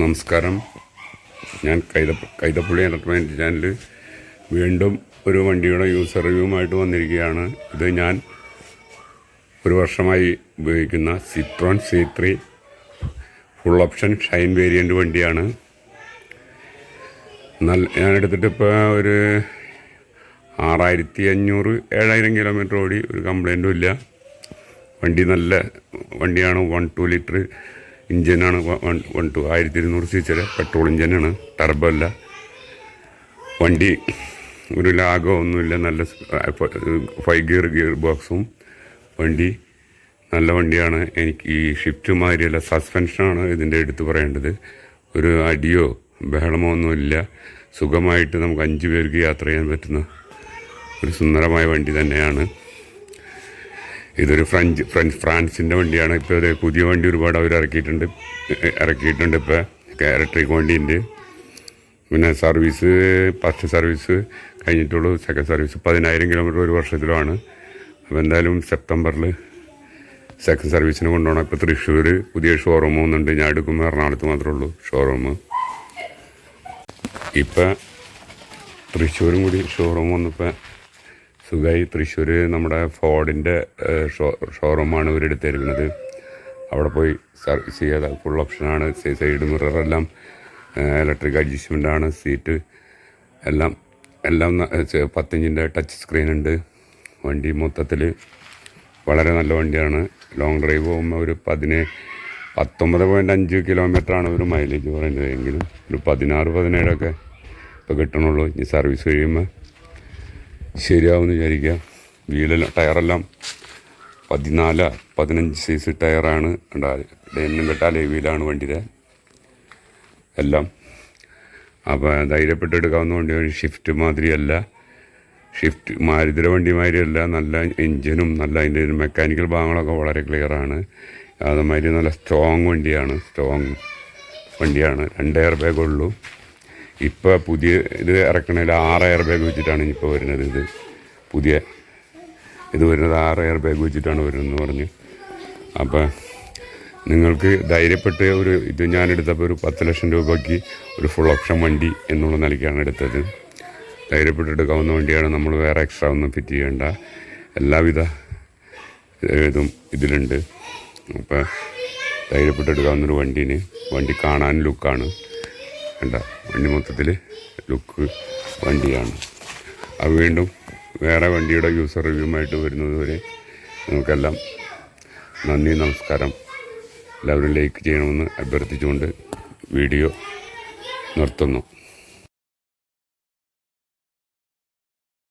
നമസ്കാരം. ഞാൻ കൈത Kaithapully entertainment channel വീണ്ടും ഒരു വണ്ടിയുടെ യൂസർ റിവ്യൂമായിട്ട് വന്നിരിക്കുകയാണ്. ഇത് ഞാൻ ഒരു വർഷമായി ഉപയോഗിക്കുന്ന Citroen C three full option shine variant വണ്ടിയാണ്. നല്ല ഞാൻ എടുത്തിട്ട് ഇപ്പോൾ ഒരു ആറായിരത്തി അഞ്ഞൂറ് ഏഴായിരം കിലോമീറ്റർ ഓടി ഒരു കംപ്ലൈന്റും ഇല്ല. വണ്ടി നല്ല വണ്ടിയാണ് വൺ ടു ലിറ്റർ ഇഞ്ചിനാണ് വൺ വൺ ടു. ആയിരത്തി ഇരുന്നൂറ് സി സിയുടെ പെട്രോൾ ഇഞ്ചിനാണ്. ടർബോ അല്ല. വണ്ടി ഒരു ലാഗോ ഒന്നുമില്ല നല്ല ഫൈവ് ഗിയർ ഗിയർ ബോക്സും വണ്ടി. നല്ല വണ്ടിയാണ്. എനിക്ക് ഈ ഷിഫ്റ്റ് മാതിരിയല്ല. സസ്പെൻഷനാണ് ഇതിന്റെ എടുത്ത് പറയേണ്ടത്. ഒരു അടിയോ ബഹളമോ ഒന്നുമില്ല സുഖമായിട്ട് നമുക്ക് അഞ്ച് പേർക്ക് യാത്ര ചെയ്യാൻ പറ്റുന്ന ഒരു സുന്ദരമായ വണ്ടി തന്നെയാണ്. ഇതൊരു ഫ്രഞ്ച് ഫ്രഞ്ച് ഫ്രാൻസിന്റെ വണ്ടിയാണ്. ഇപ്പോൾ ഒരു പുതിയ വണ്ടി ഒരുപാട് അവർ ഇറക്കിയിട്ടുണ്ട്. ഇറക്കിയിട്ടുണ്ട് ഇപ്പോൾ ഇലക്ട്രിക് വണ്ടിയുണ്ട് പിന്നെ സർവീസ് ഫസ്റ്റ് സർവീസ് കഴിഞ്ഞിട്ടുള്ളൂ. സെക്കൻഡ് സർവീസ് പതിനായിരം കിലോമീറ്റർ ഒരു വർഷത്തിലുമാണ്. അപ്പോൾ എന്തായാലും സെപ്റ്റംബറിൽ സെക്കൻഡ് സർവീസിന് കൊണ്ടുപോകണം. ഇപ്പോൾ തൃശ്ശൂർ പുതിയ ഷോറൂം ഒന്നുണ്ട്. ഞാൻ എടുക്കുമ്പോൾ എറണാകുളത്ത് മാത്രമേ ഉള്ളൂ ഷോറൂം ഇപ്പം തൃശ്ശൂരും കൂടി ഷോറൂം വന്നപ്പോൾ സുഖമായി തൃശ്ശൂർ നമ്മുടെ ഫോർഡിന്റെ ഷോ ഷോറൂമാണ് ഇവരെടുത്തിരുന്നത് അവിടെ പോയി സർവീസ് ചെയ്യാതെ ഫുൾ ഓപ്ഷനാണ്. സൈഡ് മിററെല്ലാം ഇലക്ട്രിക് അഡ്ജസ്റ്റ്മെന്റ് ആണ് സീറ്റ് എല്ലാം എല്ലാം പത്തിഞ്ചിന്റെ ടച്ച് സ്ക്രീൻ ഉണ്ട്. വണ്ടി മൊത്തത്തിൽ വളരെ നല്ല വണ്ടിയാണ്. ലോങ് ഡ്രൈവ് പോകുമ്പോൾ ഒരു പതിനേ പത്തൊമ്പത് പോയിന്റ് അഞ്ച് കിലോമീറ്ററാണ് ഒരു മൈലേജ് പറയുന്നത്. എങ്കിലും ഒരു പതിനാറ് പതിനേഴൊക്കെ ഇപ്പോൾ കിട്ടണുള്ളൂ. ഇനി സർവീസ് കഴിയുമ്പോൾ ശരിയാവുമെന്ന് വിചാരിക്കുക. വീലെല്ലാം ടയറെല്ലാം പതിനാല് പതിനഞ്ച് സൈസ് ടയറാണ് എണ്ണം കെട്ടാലേ വീലാണ് വണ്ടിയുടെ എല്ലാം. അപ്പോൾ ധൈര്യപ്പെട്ട് എടുക്കാവുന്ന വണ്ടിയാണ് ഷിഫ്റ്റ് മാതിരിയല്ല. ഷിഫ്റ്റ് മാരുതിയുടെ വണ്ടി മാതിരിയല്ല. നല്ല എൻജിനും നല്ല അതിന്റെ മെക്കാനിക്കൽ ഭാഗങ്ങളൊക്കെ വളരെ ക്ലിയറാണ് അതുമാതിരി നല്ല സ്ട്രോങ് വണ്ടിയാണ്. സ്ട്രോങ് വണ്ടിയാണ്. രണ്ട് എയർ ബാഗ് ഉള്ളൂ. ഇപ്പോൾ പുതിയ ഇത് ഇറക്കണതിൽ ആറ് എയർ ബാഗ് വെച്ചിട്ടാണ് ഇപ്പോൾ വരുന്നത് ഇത്. പുതിയ ഇത് വരുന്നത് ആറ് എയർ ബാഗ് വെച്ചിട്ടാണ് വരുന്നതെന്ന് പറഞ്ഞ്. അപ്പം നിങ്ങൾക്ക് ധൈര്യപ്പെട്ട് ഒരു ഇത് ഞാൻ എടുത്തപ്പോൾ ഒരു പത്ത് ലക്ഷം രൂപയ്ക്ക് ഒരു ഫുൾ ഓപ്ഷൻ വണ്ടി എന്നുള്ള നിലയ്ക്കാണ് എടുത്തത്. ധൈര്യപ്പെട്ട് എടുക്കാവുന്ന വണ്ടിയാണ്. നമ്മൾ വേറെ എക്സ്ട്രാ ഒന്നും ഫിറ്റ് ചെയ്യേണ്ട. എല്ലാവിധ ഇതും ഇതിലുണ്ട്. അപ്പോൾ ധൈര്യപ്പെട്ട് എടുക്കാവുന്നൊരു വണ്ടീന്. വണ്ടി കാണാൻ ലുക്കാണ് വേണ്ട വണ്ടി മൊത്തത്തിൽ ലുക്ക് വണ്ടിയാണ്. അത് വീണ്ടും വേറെ വണ്ടിയുടെ യൂസർ റിവ്യൂമായിട്ട് വരുന്നത് വരെ നിങ്ങൾക്കെല്ലാം നന്ദി നമസ്കാരം. എല്ലാവരും ലൈക്ക് ചെയ്യണമെന്ന് അഭ്യർത്ഥിച്ചുകൊണ്ട് വീഡിയോ നിർത്തുന്നു.